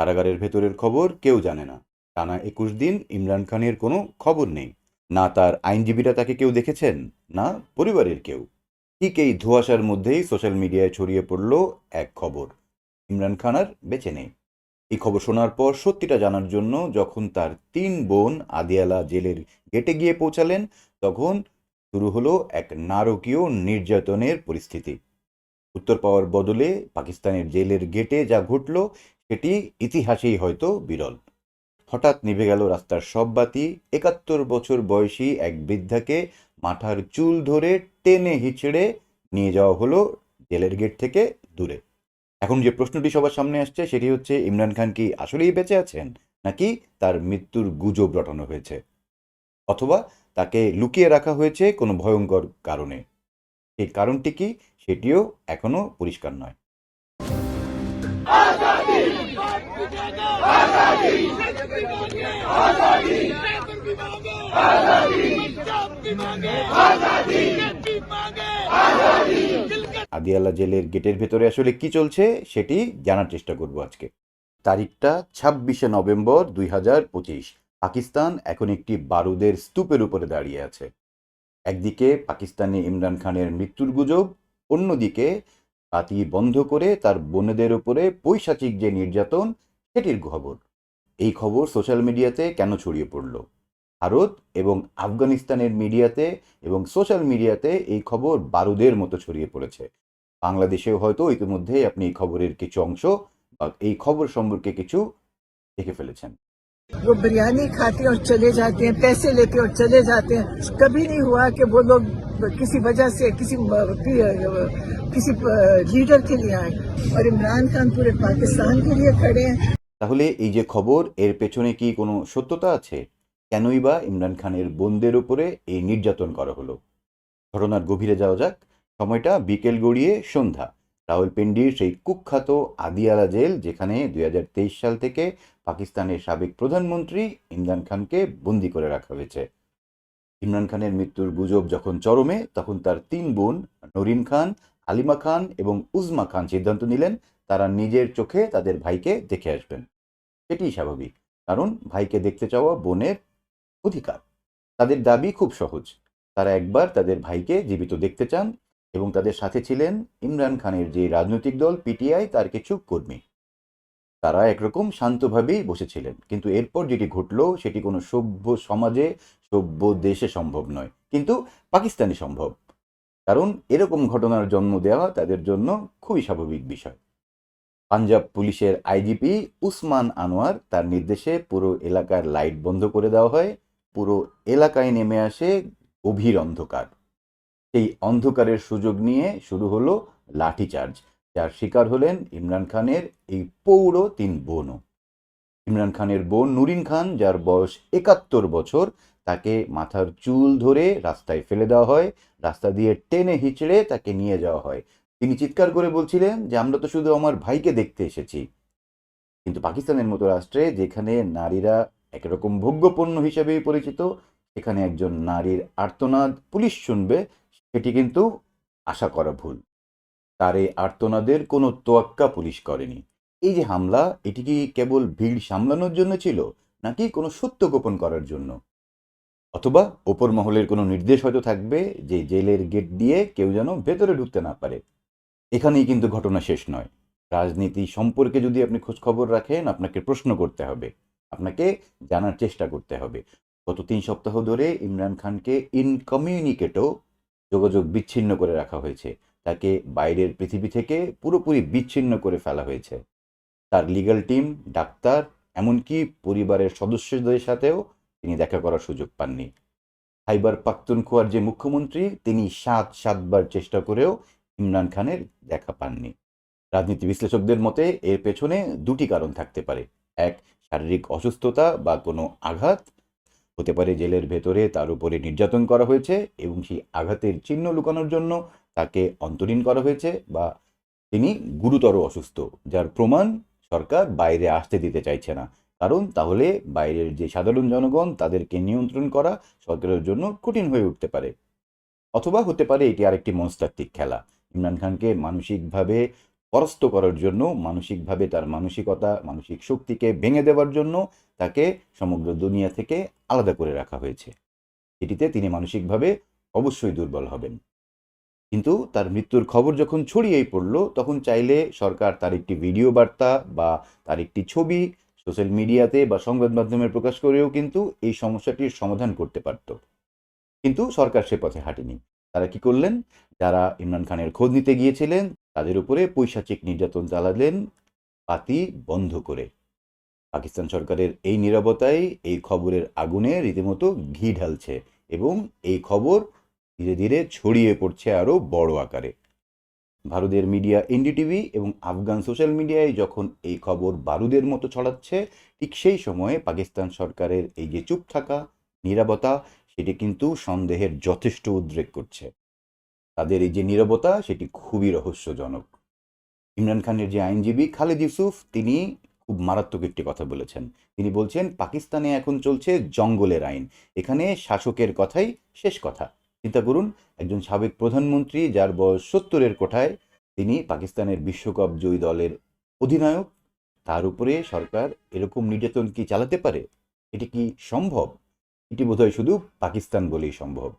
কারাগারের ভেতরের খবর কেউ জানে না। টানা একুশ দিন ইমরান খানের কোনো খবর নেই। না তার আইনজীবীরা তাকে কেউ দেখেছেন, না পরিবারের কেউ। ঠিক এই ধোঁয়াশার মধ্যেই সোশ্যাল মিডিয়ায় ছড়িয়ে পড়ল এক খবর। ইমরান খান আর বেঁচে নেই। এই খবর শোনার পর সত্যিটা জানার জন্য যখন তার তিন বোন আদিয়ালা জেলের গেটে গিয়ে পৌঁছালেন, তখন শুরু হলো এক নারকীয় নির্যাতনের পরিস্থিতি। উত্তর পাওয়ার বদলে পাকিস্তানের জেলের গেটে যা ঘটল সেটি ইতিহাসেই হয়তো বিরল। হঠাৎ নিভে গেল রাস্তার সব বাতি, একাত্তর বছর বয়সী এক বৃদ্ধাকে মাথার চুল ধরে টেনে হিচড়ে নিয়ে যাওয়া হলো জেলের গেট থেকে দূরে। এখন যে প্রশ্নটি সবার সামনে আসছে, সেটি হচ্ছে, ইমরান খান কি আসলেই বেঁচে আছেন, নাকি তার মৃত্যুর গুজব রটানো হয়েছে? অথবা তাকে লুকিয়ে রাখা হয়েছে কোনো ভয়ঙ্কর কারণে? সেই কারণটি কি, সেটিও এখনও পরিষ্কার নয়। আদিয়ালা জেলের গেটের ভেতরে আসলে কি চলছে সেটি জানার চেষ্টা করব আজকে। তারিখটা ছাব্বিশে নভেম্বর দুই হাজার পঁচিশ। পাকিস্তান এখন একটি বারুদের স্তূপের উপরে দাঁড়িয়ে আছে। একদিকে পাকিস্তানে ইমরান খানের মৃত্যুর গুজব, অন্যদিকে বাতি বন্ধ করে তার বোনেদের উপরে পৈশাচিক যে নির্যাতন সেটির খবর এই খবর সোশ্যাল মিডিয়াতে কেন ছড়িয়ে পড়ল ভারত এবং আফগানিস্তানের মিডিয়াতে এবং সোশ্যাল মিডিয়াতে এই খবর বারুদের মতো ছড়িয়ে পড়েছে বাংলাদেশেও হয়তো ইতিমধ্যে আপনি এই খবরের কিছু অংশ বা এই খবর সম্পর্কে কিছু দেখে ফেলেছেন वो बिरयानी खाते और चले जाते हैं पैसे लेते और चले जाते हैं कभी नहीं हुआ कि वो लोग किसी वजह से किसी किसी लीडर के लिए आए और इमरान खान पूरे पाकिस्तान के लिए खड़े हैं তাহলে এই যে খবর, এর পেছনে কি কোনো সত্যতা আছে? কেনই বা ইমরান খানের বোনদের উপরে এই নির্যাতন করা হলো? ঘটনার গভীরে যাওয়া যাক। সময়টা বিকেল গড়িয়ে সন্ধ্যা। রাওয়ালপিন্ডির সেই কুখ্যাত আদিয়ালা জেল, যেখানে দুই হাজার তেইশ সাল থেকে পাকিস্তানের সাবেক প্রধানমন্ত্রী ইমরান খানকে বন্দি করে রাখা হয়েছে। ইমরান খানের মৃত্যুর গুজব যখন চরমে, তখন তার তিন বোন, নরিন খান আলিমা খান এবং উজমা খান সিদ্ধান্ত নিলেন, তারা নিজের চোখে তাদের ভাইকে দেখে আসবেন। এটিই স্বাভাবিক। কারণ ভাইকে দেখতে চাওয়া বোনের অধিকার। তাদের দাবি খুব সহজ। তারা একবার তাদের ভাইকে জীবিত দেখতে চান এবং তাদের সাথে ছিলেন ইমরান খানের যে রাজনৈতিক দল পিটিআই, তার কিছু কর্মী। তারা একরকম শান্তভাবেই বসেছিলেন। কিন্তু এরপর যেটি ঘটলো, সেটি কোনো সভ্য সমাজে, সভ্য দেশে সম্ভব নয়। কিন্তু পাকিস্তানে সম্ভব। কারণ এরকম ঘটনার জন্ম দেওয়া তাদের জন্য খুবই স্বাভাবিক বিষয়। পাঞ্জাব পুলিশের আইজিপি উসমান আনোয়ার তার নির্দেশে পুরো এলাকার লাইট বন্ধ করে দেওয়া হয়। পুরো এলাকায় নেমে আসে গভীর অন্ধকার। সেই অন্ধকারের সুযোগ নিয়ে শুরু হলো লাঠিচার্জ। যার শিকার হলেন ইমরান খানের এই পৌর তিন বোনও। ইমরান খানের বোন নুরিন খান, যার বয়স একাত্তর বছর, তাকে মাথার চুল ধরে রাস্তায় ফেলে দেওয়া হয়। রাস্তা দিয়ে টেনে হিচড়ে তাকে নিয়ে যাওয়া হয়। তিনি চিৎকার করে বলছিলেন যে, আমরা তো শুধু আমার ভাইকে দেখতে এসেছি। কিন্তু পাকিস্তানের মতো রাষ্ট্রে যেখানে নারীরা একরকম ভোগ্যপণ্য হিসেবেই পরিচিত, সেখানে একজন নারীর আর্তনাদ পুলিশ শুনবে, সেটি কিন্তু আশা করা ভুল। তার এই আর্তনাদের কোনো তোয়াক্কা পুলিশ করেনি। এই যে হামলা, এটি কি কেবল ভিড় সামলানোর জন্য ছিল, নাকি কোনো সত্য গোপন করার জন্য? অথবা ওপর মহলের কোনো নির্দেশ হয়তো থাকবে যে, জেলের গেট দিয়ে কেউ যেন ভেতরে ঢুকতে না পারে। এখানেই কিন্তু ঘটনা শেষ নয়। রাজনীতি সম্পর্কে যদি আপনি খোঁজখবর রাখেন, আপনাকে প্রশ্ন করতে হবে। আপনাকে জানার চেষ্টা করতে হবে। গত তিন সপ্তাহ ধরে ইমরান খানকে ইনকমিউনিকেটও যোগাযোগ বিচ্ছিন্ন করে রাখা হয়েছে। তাকে বাইরের পৃথিবী থেকে পুরোপুরি বিচ্ছিন্ন করে ফেলা হয়েছে। তার লিগাল টিম ডাক্তার, এমনকি পরিবারের সদস্যদের সাথেও তিনি দেখা করার সুযোগ পাননি। খাইবার পাখতুনখোয়ার যে মুখ্যমন্ত্রী, তিনি সাত সাতবার চেষ্টা করেও ইমরান খানের দেখা পাননি। রাজনীতি বিশ্লেষকদের মতে এর পেছনে দুটি কারণ থাকতে পারে। এক, শারীরিক অসুস্থতা বা কোনো আঘাত। হতে পারে জেলের ভেতরে তার উপরে নির্যাতন করা হয়েছে এবং সেই আঘাতের চিহ্ন লুকানোর জন্য তাকে অন্তরীণ করা হয়েছে বা তিনি গুরুতর অসুস্থ, যার প্রমাণ সরকার বাইরে আসতে দিতে চাইছে না। কারণ তাহলে বাইরের যে সাধারণ জনগণ তাদেরকে নিয়ন্ত্রণ করা সরকারের জন্য কঠিন হয়ে উঠতে পারে। অথবা হতে পারে এটি আরেকটি মনস্তাত্ত্বিক খেলা। ইমরান খানকে মানসিকভাবে পরাস্ত করার জন্য, মানসিকভাবে তার মানসিকতা, মানসিক শক্তিকে ভেঙে দেওয়ার জন্য তাকে সমগ্র দুনিয়া থেকে আলাদা করে রাখা হয়েছে। এটিতে তিনি মানসিকভাবে অবশ্যই দুর্বল হবেন। কিন্তু তার মৃত্যুর খবর যখন ছড়িয়েই পড়ল, তখন চাইলে সরকার তার একটি ভিডিও বার্তা বা তার একটি ছবি সোশ্যাল মিডিয়াতে বা সংবাদ মাধ্যমে প্রকাশ করেও কিন্তু এই সমস্যাটির সমাধান করতে পারত। কিন্তু সরকার সে পথে হাঁটেনি। তারা কি করলেন? যারা ইমরান খানের খোঁজ নিতে গিয়েছিলেন, তাদের উপরে পৈশাচিক নির্যাতন চালালেন, পাতি বন্ধ করে। পাকিস্তান সরকারের এই নিরবতাই এই খবরের আগুনে রীতিমতো ঘি ঢালছে এবং এই খবর ধীরে ধীরে ছড়িয়ে পড়ছে আরও বড় আকারে। ভারতের মিডিয়া এনডিটিভি এবং আফগান সোশ্যাল মিডিয়ায় যখন এই খবর বারুদের মতো ছড়াচ্ছে, ঠিক সেই সময়ে পাকিস্তান সরকারের এই যে চুপ থাকা, নীরবতা সেটি কিন্তু সন্দেহের যথেষ্ট উদ্রেক করছে। তাদের এই যে নীরবতা, সেটি খুবই রহস্যজনক। ইমরান খানের যে আইনজীবী খালেদ ইউসুফ, তিনি খুব মারাত্মক একটি কথা বলেছেন। তিনি বলছেন, পাকিস্তানে এখন চলছে জঙ্গলের আইন। এখানে শাসকের কথাই শেষ কথা। চিন্তা করুন, একজন সাবেক প্রধানমন্ত্রী যার বয়স সত্তরের কোঠায়, তিনি পাকিস্তানের বিশ্বকাপ জয়ী দলের অধিনায়ক। তার উপরে সরকার এরকম নির্যাতন কি চালাতে পারে? এটি কি সম্ভব? এটি বোধহয় শুধু পাকিস্তান বলেই সম্ভব।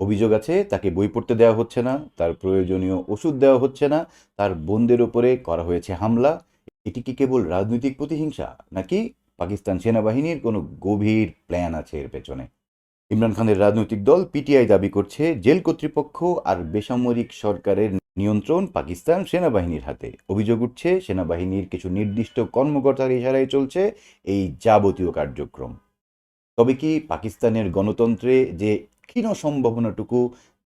অভিযোগ আছে, তাকে বই পড়তে দেওয়া হচ্ছে না, তার প্রয়োজনীয় ওষুধ দেওয়া হচ্ছে না, তার বোনদের ওপরে করা হয়েছে হামলা। এটি কি কেবল রাজনৈতিক প্রতিহিংসা, নাকি পাকিস্তান সেনাবাহিনীর কোনো গভীর প্ল্যান আছে এর পেছনে? ইমরান খানের রাজনৈতিক দল পিটিআই দাবি করছে, জেল কর্তৃপক্ষ আর বেসামরিক সরকারের নিয়ন্ত্রণ পাকিস্তান সেনাবাহিনীর হাতে। অভিযোগ উঠছে, সেনাবাহিনীর কিছু নির্দিষ্ট কর্মকর্তার ইশারায় চলছে এই যাবতীয় কার্যক্রম। তবে কি পাকিস্তানের গণতন্ত্রে যে ক্ষীণ সম্ভাবনাটুকু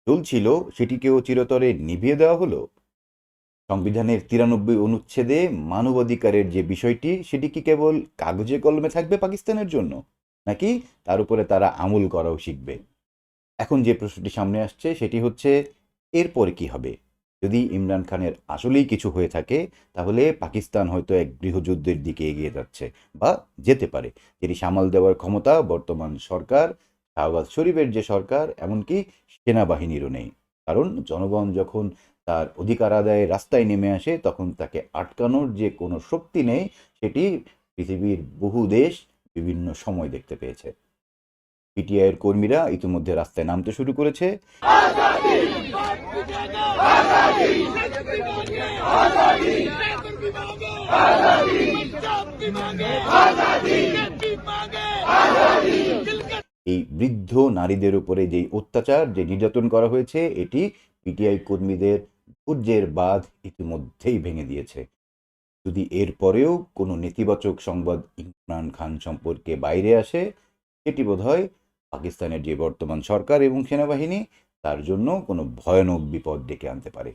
চলছিল, সেটিকেও চিরতরে নিভিয়ে দেওয়া হলো? সংবিধানের তিরানব্বই অনুচ্ছেদে মানবাধিকারের যে বিষয়টি, সেটি কি কেবল কাগজে কলমে থাকবে পাকিস্তানের জন্য, নাকি তার উপরে তারা আমল করাও শিখবে? এখন যে প্রশ্নটি সামনে আসছে, সেটি হচ্ছে, এরপরে কি হবে? যদি ইমরান খানের আসলেই কিছু হয়ে থাকে, তাহলে পাকিস্তান হয়তো এক গৃহযুদ্ধের দিকে এগিয়ে যাচ্ছে বা যেতে পারে। যেটি সামাল দেওয়ার ক্ষমতা বর্তমান সরকার, শাহবাজ শরীফের যে সরকার, এমনকি সেনাবাহিনীরও নেই। কারণ জনগণ যখন তার অধিকার আদায়ে রাস্তায় নেমে আসে, তখন তাকে আটকানোর যে কোনো শক্তি নেই, সেটি পৃথিবীর বহু দেশ বিভিন্ন সময় দেখতে পেয়েছে। পিটিআইয়ের কর্মীরা ইতিমধ্যে রাস্তায় নামতে শুরু করেছে। এই বৃদ্ধ নারীদের উপরে যে অত্যাচার, যে নির্যাতন করা হয়েছে, এটি পিটিআই কর্মীদের ধৈর্যের বাঁধ ইতিমধ্যেই ভেঙে দিয়েছে। যদি এরপরেও কোনো নেতিবাচক সংবাদ ইমরান খান সম্পর্কে বাইরে আসে, সেটি বোধহয় পাকিস্তানের যে বর্তমান সরকার এবং সেনাবাহিনী তার জন্য কোনো ভয়ানক বিপদ ডেকে আনতে পারে।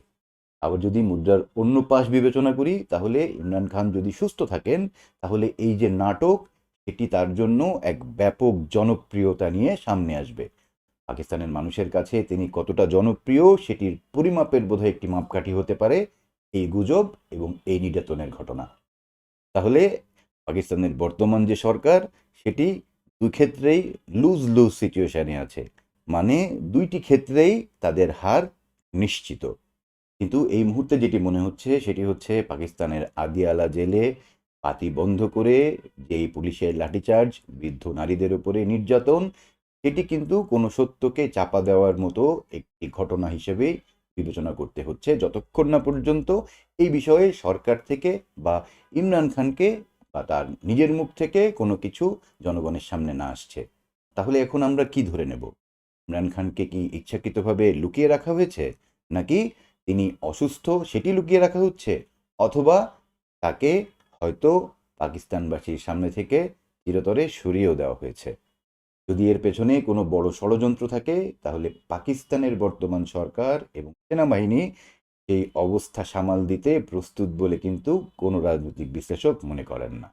আবার যদি মুদ্রার অন্য পাশ বিবেচনা করি, তাহলে ইমরান খান যদি সুস্থ থাকেন, তাহলে এই যে নাটক এটি তার জন্য এক ব্যাপক জনপ্রিয়তা নিয়ে সামনে আসবে। পাকিস্তানের মানুষের কাছে তিনি কতটা জনপ্রিয়, সেটির পরিমাপের বোধহয় একটি মাপকাঠি হতে পারে, এই গুজব এবং এই নির্যাতনের ঘটনা। তাহলে পাকিস্তানের বর্তমান যে সরকার, সেটি দুই ক্ষেত্রেই লুজ লুজ সিচুয়েশানে আছে। মানে দুইটি ক্ষেত্রেই তাদের হার নিশ্চিত। কিন্তু এই মুহূর্তে যেটি মনে হচ্ছে, সেটি হচ্ছে পাকিস্তানের আদিয়ালা জেলে পাতি বন্ধ করে যেই পুলিশের লাঠিচার্জ, বৃদ্ধ নারীদের উপরে নির্যাতন, সেটি কিন্তু কোনো সত্যকে চাপা দেওয়ার মতো একটি ঘটনা হিসেবেই বিবেচনা করতে হচ্ছে। যতক্ষণ না পর্যন্ত এই বিষয়ে সরকার থেকে বা ইমরান খানকে বা তার নিজের মুখ থেকে কোনো কিছু জনগণের সামনে না আসছে। তাহলে এখন আমরা কি ধরে নেব? ইমরান খানকে কি ইচ্ছাকৃতভাবে লুকিয়ে রাখা হয়েছে? নাকি তিনি অসুস্থ সেটি লুকিয়ে রাখা হচ্ছে? অথবা তাকে হয়তো পাকিস্তানবাসীর সামনে থেকে চিরতরে সরিয়েও দেওয়া হয়েছে। যদি এর পেছনে কোনো বড় ষড়যন্ত্র থাকে, তাহলে পাকিস্তানের বর্তমান সরকার এবং সেনাবাহিনী এই অবস্থা সামাল দিতে প্রস্তুত বলে কিন্তু কোনো রাজনৈতিক বিশ্লেষক মনে করেন না।